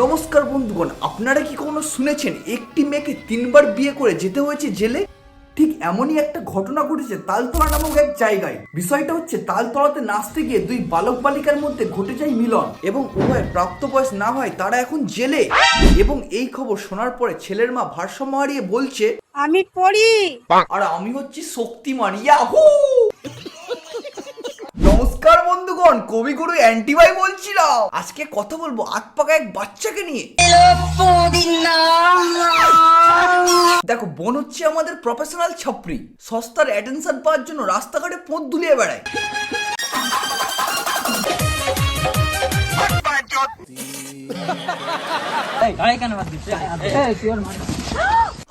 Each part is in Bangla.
নমস্কার বন্ধুগণ আপনারা কি কখনো শুনেছেন একটি মেয়েকে তিনবার বিয়ে করে যেতে হয়েছে জেলে? ঠিক এমনই একটা ঘটনা ঘটেছে তালতলা নামক এক জায়গায়। বিষয়টা হচ্ছে তালতলাতে নাচতে গিয়ে দুই বালক বালিকার মধ্যে ঘটে যায় মিলন এবং উভয় প্রাপ্তবয়স না হয় তারা এখন জেলে। এবং এই খবর শোনার পরে ছেলের মা ভারসাম্য হারিয়ে বলছে আমি পড়ি। আর আমি হচ্ছি শক্তিমান ইয়াহু! নমস্কার বন্ধুগণ কবিগুরু অ্যান্টিভাই বলছিলাম। আজকে কথা বলব আট পাকা এক বাচ্চাকে নিয়ে। দেখো বোন হচ্ছে আমাদের প্রফেশনাল ছাপরি সস্তার অ্যাটেনশন পাওয়ার জন্য রাস্তাঘাটে পোঁত দুলিয়ে বেড়ায়।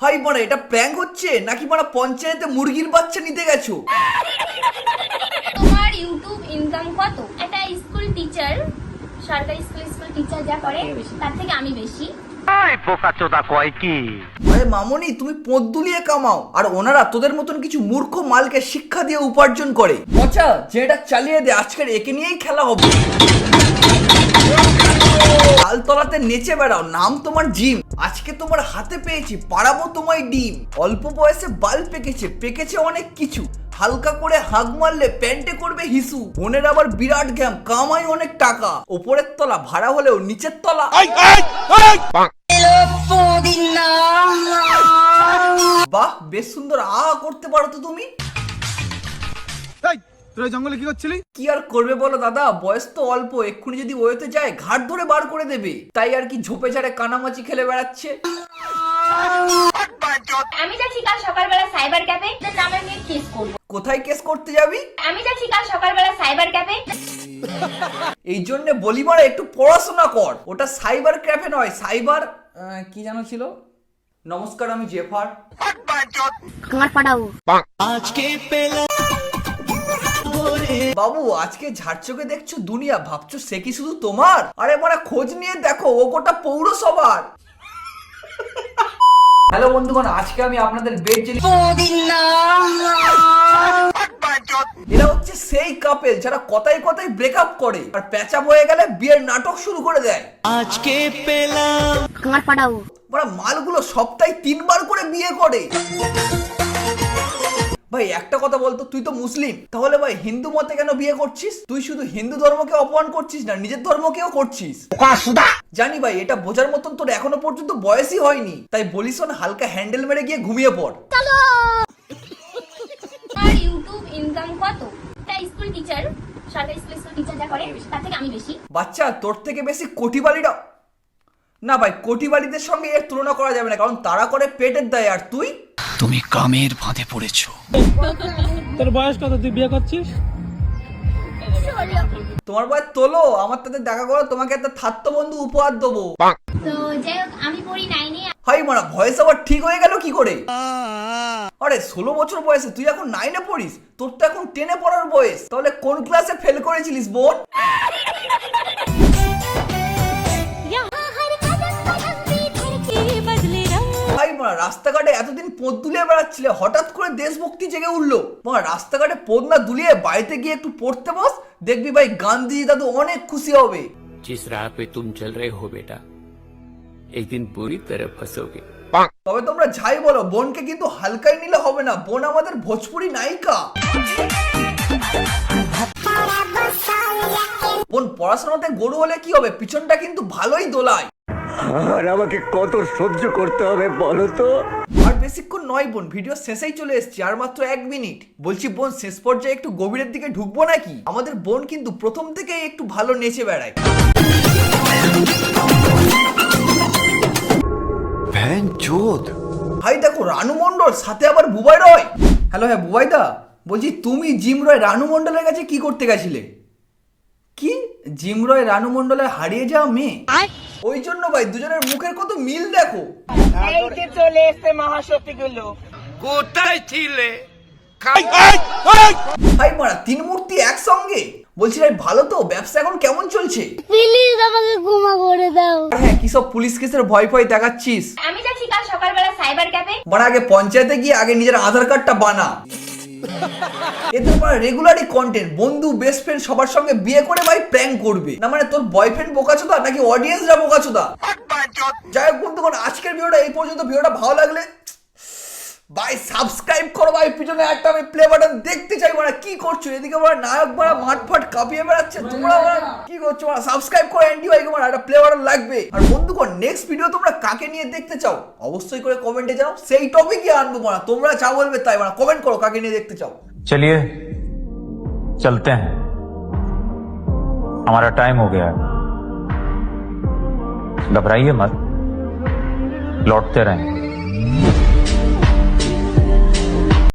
হাই মানে এটা প্র্যাঙ্ক হচ্ছে? নাকি মানে পঞ্চায়েতে মুরগির বাচ্চা নিতে গেছো? ইউটিউব ইনকাম কত? একটা স্কুল টিচার সরকারি স্কুল স্কুল টিচার যা করে তার থেকে আমি বেশি। আরে মামনি তুমি পোঁত দুলিয়ে কামাও আর ওনারা তোদের মতন কিছু মূর্খ মালকে শিক্ষা দিয়ে উপার্জন করে। পচা যেটা চালিয়ে দে আজকের একে নিয়েই খেলা হবে। তালতলাতে নেচে বেড়াও নাম তোমার জিম। আজকে তোমার হাতে পেয়েছি পাড়াবো তোমায় ডিম। অল্প বয়সে বাল পেকেছে পেকেছে অনেক কিছু। হালকা করে হাঁক মারলে প্যান্টে করবে হিসু। বোনের আবার বিরাট গ্যাম কামাই অনেক টাকা। ওপরের তলা ভাড়া হলেও নিচের তলা। বাহ বেশ সুন্দর আ করতে পারো তো তুমি। তোরা এই জঙ্গলে কি করছিলি? কি আর করবে বলো দাদা? বয়স তো অল্প এক্ষুনি যদি ওয়েতে যায় ঘাট ধরে বার করে দেবে। তাই আর কি ঝোপে ঝাড়ে কানামাচি খেলে বেড়াচ্ছে? আমি যাচ্ছি কাল সকালবেলা সাইবার ক্যাফে নিয়ে কেস করব। কোথায় কেস করতে যাবি? আমি যাচ্ছি কাল সকালবেলা সাইবার ক্যাফে। এই জন্য বলি মারা একটু পড়াশোনা কর। ওটা সাইবার ক্যাফে নয় সাইবার আহ, কি জানো ছিল? নমস্কার আমি জেফার। তোমার পাঠাবো বাবু আজকে ঝাড়চোকে দেখছ দুনিয়া ভাবছ সে কি শুধু তোমার? আরে মানে খোঁজ নিয়ে দেখো ও গোটা পৌরসভার। হ্যালো বন্ধুগণ আজকে আমি আপনাদের বেড জেলি এরা হচ্ছে সেই কাপেল যারা কথায় কথায় ব্রেকআপ করে আর প্যাচাপ হয়ে গেলে বিয়ের নাটক শুরু করে দেয়। তোমার পাঠাবো ওরা মালগুলো সপ্তাহে তিনবার করে বিয়ে করে। ভাই একটা কথা বলতো তুই তো মুসলিম। তাহলে ভাই হিন্দু মতে কেন বিয়ে করছিস? তুই শুধু হিন্দু ধর্মকে অপমান করছিস না নিজের ধর্মকেও করছিস। জানি ভাই এটা বোঝার মতন তোর এখনও পর্যন্ত বয়সই হয়নি। তাই বলিস হালকা হ্যান্ডেল মেরে গিয়ে ঘুমিয়ে পড়। ইউটিউব ইনকাম কত? একটা স্কুল টিচার সরকারি স্কুল স্কুল টিচার যা করে তার থেকে আমি বেশি। বাচ্চা তোর থেকে বেশি কোটিবালিরা না ভাই কোটি বাড়িদের সঙ্গে এর তুলনা করা যাবে না কারণ তারা করে পেটের দায় আর তুই? তুমি কামের ফাঁদে পড়েছো। তোর বয়স কত? তুই বিয়ে করছিস? তোমার ভাই তোলো আমার তাতে দেখা করো তোমাকে একটা থাত্ত বন্ধু উপহার দেবো। তো যাই হোক আমি পড়ি নাইনে হাই মারা ভয়েস আবার ঠিক হয়ে গেল কি করে? আরে ষোলো বছর বয়সে তুই এখন নাইনে পড়িস? তোর তো এখন টেনে পড়ার বয়স। তাহলে কোন ক্লাসে ফেল করেছিলিস বোন? রাস্তাঘাটে এতদিন পোদ দুলিয়ে বেড়াচ্ছিলে হঠাৎ করে দেশভক্তি জেগে উঠলো মা রাস্তাঘাটে পোদ না দুলিয়ে বাড়িতে গিয়ে একটু পড়তে বস দেখবি ভাই গান্ধী দাদু অনেক খুশি হবে जिस राह पे तुम चल रहे हो बेटा एक दिन पूरी तरह फंसोगे তবে তোমরা যাই বলো বোনকে কিন্তু হালকাই নিলে হবে না বোন আমাদের ভোজপুরি নায়িকা বোন পড়াশোনাতে গরু হলে কি হবে পিছনটা কিন্তু ভালোই দোলায় আর আমাকে কত সহ্য করতে হবে বলো তো? আর বেশিক্ষণ নয় বোন ভিডিও শেষেই চলে এসেছি আর মাত্র এক মিনিট। বলছি বোন শেষ পর্যায়ে একটু গভীরের দিকে ঢুকবো নাকি? আমাদের বোন কিন্তু প্রথম থেকেই একটু ভালো নেচে বেড়ায়। ভ্যান চোদ। ভাই দেখো রানু মণ্ডল সাথে আবার বুবাই রয়। হ্যালো হ্যাঁ বুবাই দা বলছি তুমি জিম রয় রানু মণ্ডলের কাছে কি করতে গেছিলে? কি? জিম রয় রানু মণ্ডলের হারিয়ে যাওয়া মেয়ে? ওই জন্য ভাই দুজনের মুখের কত মিল দেখো। কোথায় ছিলে? ভাই মারা তিন মূর্তি একসঙ্গে? বলছি ভাই ভালো তো ব্যবসা এখন কেমন চলছে? প্লিজ আমাকে ক্ষমা করে দাও। হ্যাঁ কি সব পুলিশ কেসের ভয় ভয় দেখাচ্ছিস? আমি যাচ্ছি কাল সকালবেলা সাইবার ক্যাফে। মানে আগে পঞ্চায়েতে গিয়ে আগে নিজের আধার কার্ডটা বানা। এদের পরে রেগুলারই কন্টেন্ট বন্ধু বেস্ট ফ্রেন্ড সবার সঙ্গে বিয়ে করে ভাই প্র্যাঙ্ক করবে। না মানে তোর বয়ফ্রেন্ড বোকাচোদা নাকি অডিয়েন্সরা বোকাচোদা? যাই হোক বন্ধুগণ, আজকের ভিডিওটা এই পর্যন্ত। ভিডিওটা ভালো লাগলে ভাই সাবস্ক্রাইব করো ভাই পিছনে একটা আমি প্লে বাটন দেখতে চাই মানে কি করছো এদিকে মানে নায়ক বাড়া মাঠ ফাট কাঁপিয়ে বেড়াচ্ছে তোমরা মানে কি করছো মানে সাবস্ক্রাইব করো এন্টি ভাই মানে একটা প্লে বাটন লাগবে আর বন্ধুগণ নেক্সট ভিডিও তোমরা কাকে নিয়ে দেখতে চাও অবশ্যই করে কমেন্টে জানাও সেই টপিকই আনবো মানে তোমরা যা বলবে তাই মানে কমেন্ট করো কাকে নিয়ে দেখতে চাও चलिए चलते हैं हमारा टाइम हो गया है घबराइए मत लौटते रहें